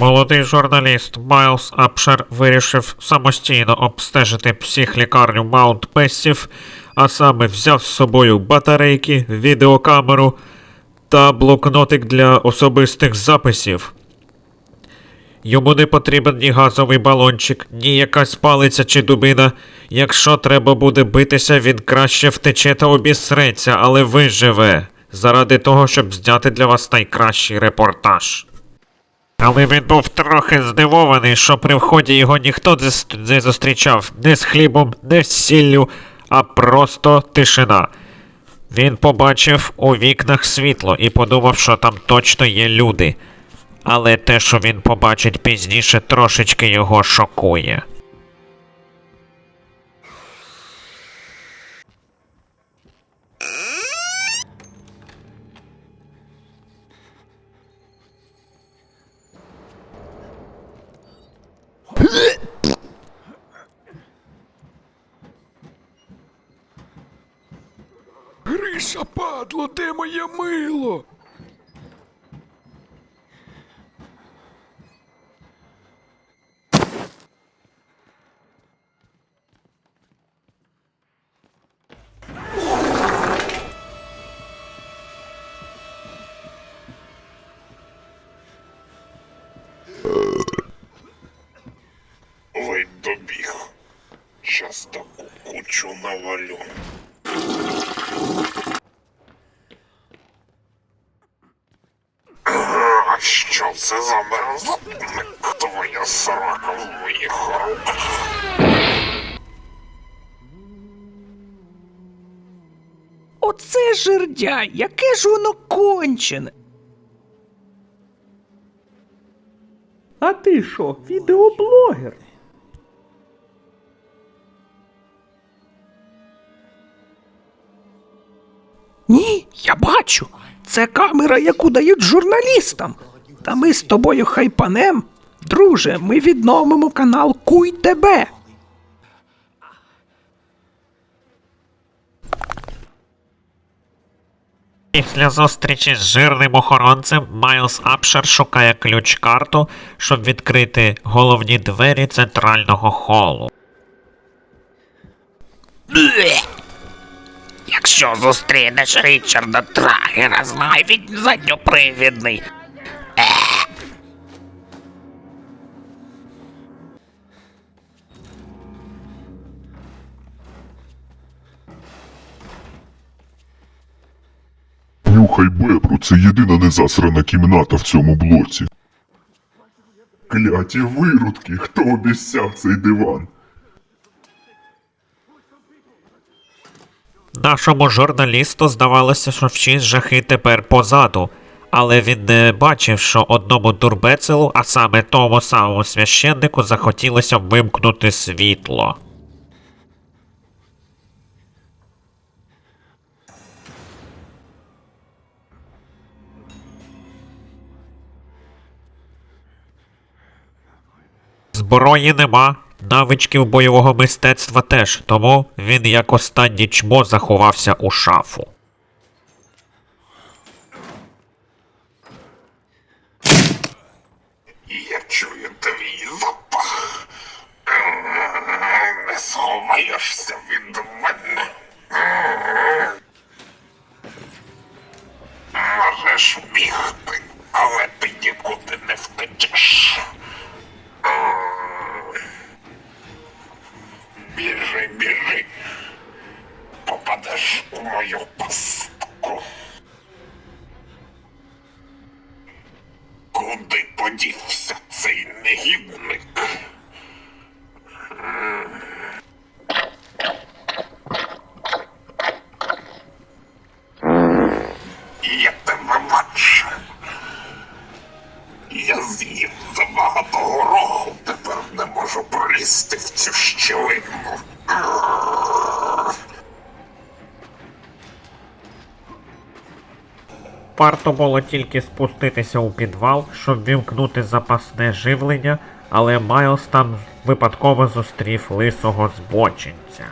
Молодий журналіст Майлз Апшер вирішив самостійно обстежити психлікарню Маунт Пессів, а саме взяв з собою батарейки, відеокамеру та блокнотик для особистих записів. Йому не потрібен ні газовий балончик, ні якась палиця чи дубина. Якщо треба буде битися, він краще втече та обісреться, але виживе. Заради того, щоб зняти для вас найкращий репортаж. Але він був трохи здивований, що при вході його ніхто не зустрічав не з хлібом, не з сіллю, а просто тишина. Він побачив у вікнах світло і подумав, що там точно є люди. Але те, що він побачить пізніше, трошечки його шокує. Гриша, падло, де моє мило? Навалю. А що це за мерзотник? Твоя срака в моїх руках. Оце жердя, яке ж воно кончене. А ти що, відеоблогер? Бачу. Це камера, яку дають журналістам. Та ми з тобою хайпанем. Друже, ми відновимо канал Куй тебе. Після зустрічі з жирним охоронцем Майлз Апшер шукає ключ-карту, щоб відкрити головні двері центрального холу. Якщо зустрінеш Річарда Трагера, знай він задньопривідний. Нюхай бебру, це єдина незасрана кімната в цьому блоці. Кляті виродки, хто обіцяв цей диван? Нашому журналісту здавалося, що всі жахи тепер позаду, але він не бачив, що одному дурбецелу, а саме тому самому священнику, захотілося вимкнути світло. Зброї нема, навичків бойового мистецтва теж, тому він як останнє чмо заховався у шафу. Я чую твій запах. Не сховаєшся Варто було тільки спуститися у підвал, щоб вімкнути запасне живлення, але Майлз там випадково зустрів лисого збочинця.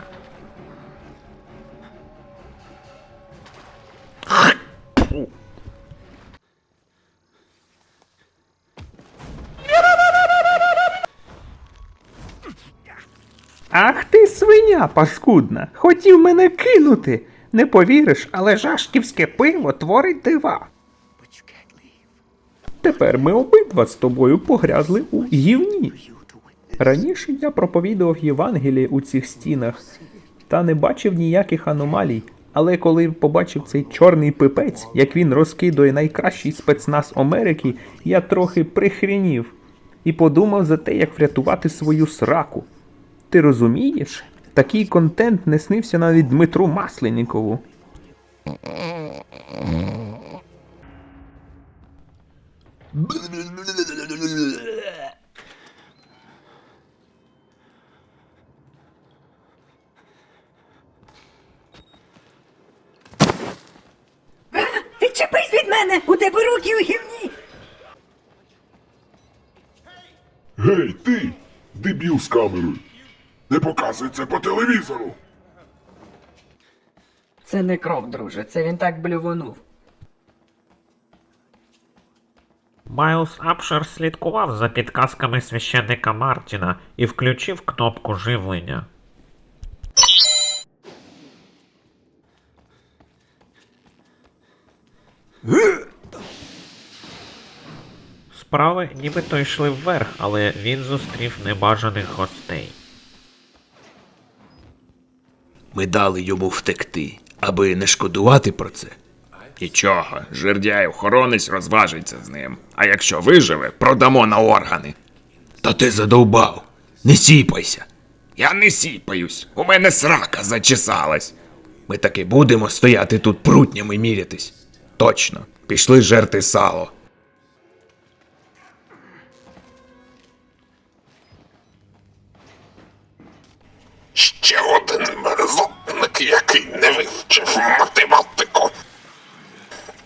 Ах ти свиня паскудна! Хотів мене кинути! Не повіриш, але жашківське пиво творить дива. Тепер ми обидва з тобою погрязли у гівні. Раніше я проповідував Євангеліє у цих стінах та не бачив ніяких аномалій. Але коли побачив цей чорний пипець, як він розкидує найкращий спецназ Америки, я трохи прихренів і подумав за те, як врятувати свою сраку. Ти розумієш? Такий контент не снився навіть Дмитру Масленнікову. Відчепись від мене! У тебе руки у гівні! Гей, ти! Дебіл з камерою! Не показуй це по телевізору! Це не кров, друже, це він так блювонув. Майлз Апшер слідкував за підказками священника Мартіна і включив кнопку живлення. Справи нібито йшли вверх, але він зустрів небажаних гостей. Ми дали йому втекти, аби не шкодувати про це. Нічого, жердяй охоронець розважиться з ним. А якщо виживе, продамо на органи. Та ти задовбав. Не сіпайся. Я не сіпаюсь, у мене срака зачесалась. Ми таки будемо стояти тут прутнями мірятись. Точно, пішли жерти сало. Ще який не вивчив математику.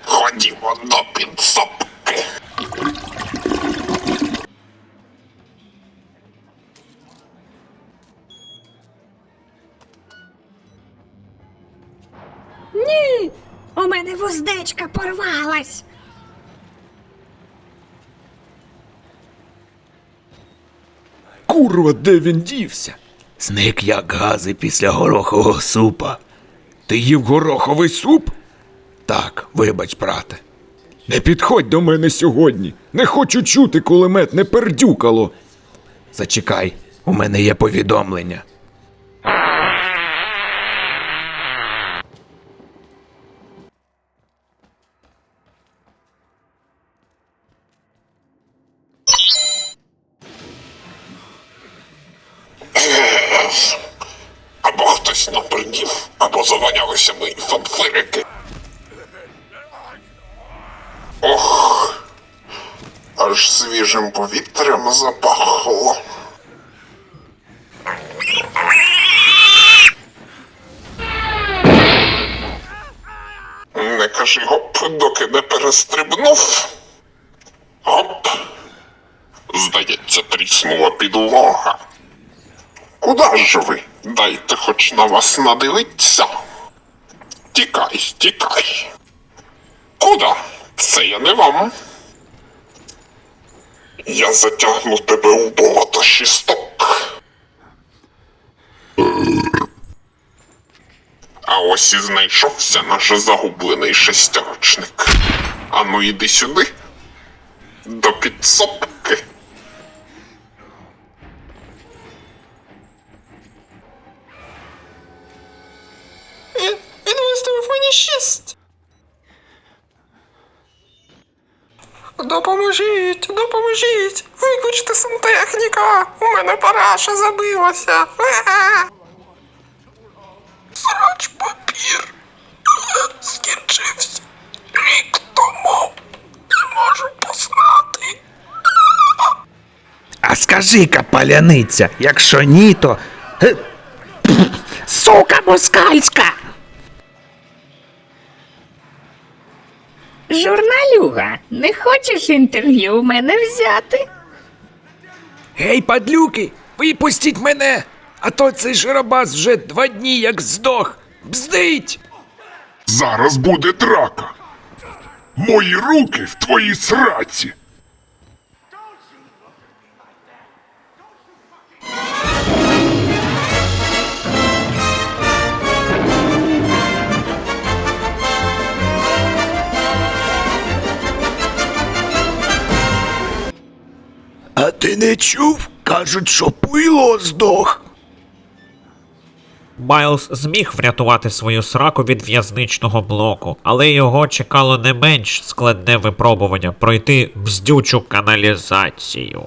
Ходімо до підсобки. Ні! У мене вуздечка порвалась! Курва, де він дівся? Зник як гази після горохового супа. Ти їв гороховий суп? Так, вибач, брате. Не підходь до мене сьогодні. Не хочу чути кулемет, не пердюкало. Зачекай, у мене є повідомлення. Хтось напердів, або заванялися мої фанфирики. Ох, аж свіжим повітрям запахло. Не кажи гоп, доки не перестрибнув. Гоп. Здається, тріснула підлога. Куда ж ви? Дайте хоч на вас надивиться. Тікай, тікай. Куда? Це я не вам. Я затягну тебе у болото шісток. А ось і знайшовся наш загублений шестерочник. Ану іди сюди. До підсобки. Допоможіть, допоможіть! Викличте сантехніка! У мене параша забилася! Срач папір! Скінчився рік тому! Не можу познати! А скажи-ка, паляниця, якщо ні, то. Сука москальська! Журналюга, не хочеш інтерв'ю у мене взяти? Гей, падлюки, випустіть мене! А то цей шарабас вже два дні як здох. Бздить! Зараз буде драка! Мої руки в твоїй сраці! Не чув? Кажуть, що пило здох. Майлз зміг врятувати свою сраку від в'язничного блоку, але його чекало не менш складне випробування пройти бздючу каналізацію.